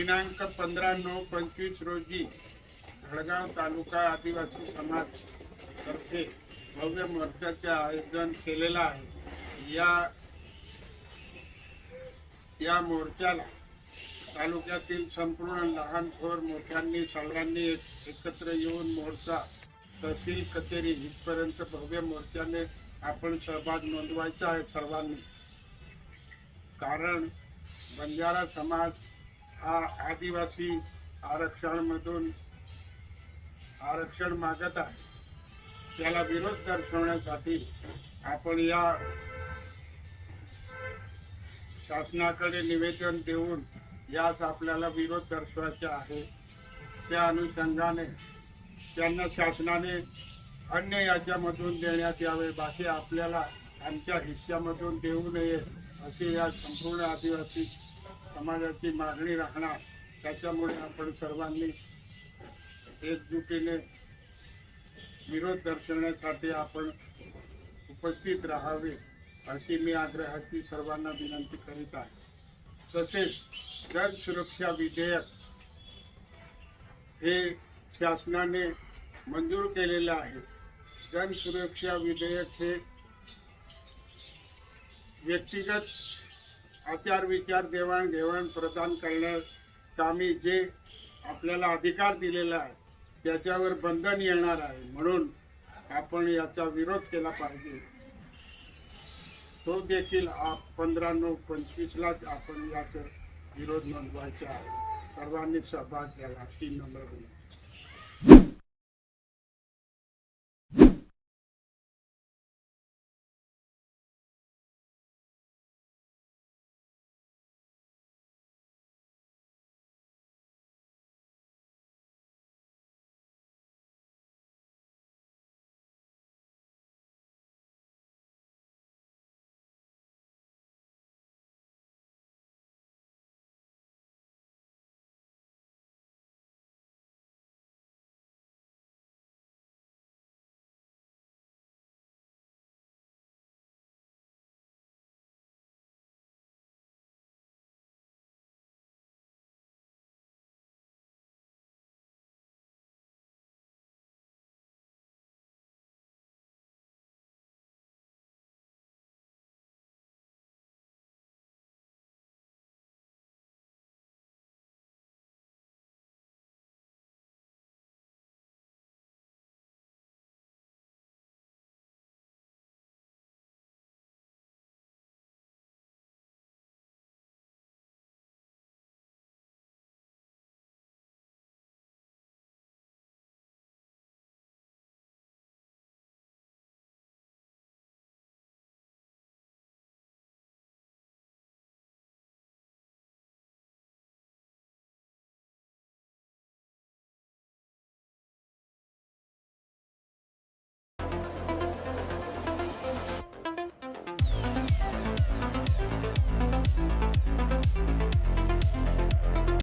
दिनांक पंधरा नऊ पंचवीस रोजी धडगाव तालुका आदिवासी समाज तर्फे भव्य मोर्चाचे आयोजन केलेलं आहे. या या मोर्चाला तालुक्यातील संपूर्ण लहान थोर मोठ्यांनी सर्वांनी एकत्र येऊन मोर्चा तहसील कचेरी इथपर्यंत भव्य मोर्चाने आपण सहभाग नोंदवायचा आहे सर्वांनी. कारण बंजारा समाज आदिवासी आरक्षणमधून आरक्षण मागत आहे. त्याला विरोध दर्शवण्यासाठी आपण या शासनाकडे निवेदन देऊन यास आपल्याला विरोध दर्शवायचा आहे. त्या अनुषंगाने त्यांना शासनाने अन्य याच्यामधून देण्यात यावे बाकी आपल्याला आमच्या हिस्स्यामधून देऊ नये असे या संपूर्ण आदिवासी समाजाची मागणी राहणार त्याच्यामुळे आपण सर्वांनी एकजुटीने विरोध दर्शवण्यासाठी आपण उपस्थित राहावे अशी मी आग्रहाची सर्वांना विनंती करीत आहे. तसेच जन सुरक्षा विधेयक हे शासनाने मंजूर केलेलं आहे. जन सुरक्षा विधेयक हे व्यक्तिगत आचार विचार देवाणघेवाण प्रदान करण्यास कामी जे आपल्याला अधिकार दिलेला आहे त्याच्यावर बंधन येणार आहे. म्हणून आपण याचा विरोध केला पाहिजे. तो देखील पंधरा नऊ पंचवीसलाच आपण याचा विरोध नोंदवायचा आहे. सर्वांनी सहभाग घ्यावा. तीन नंबर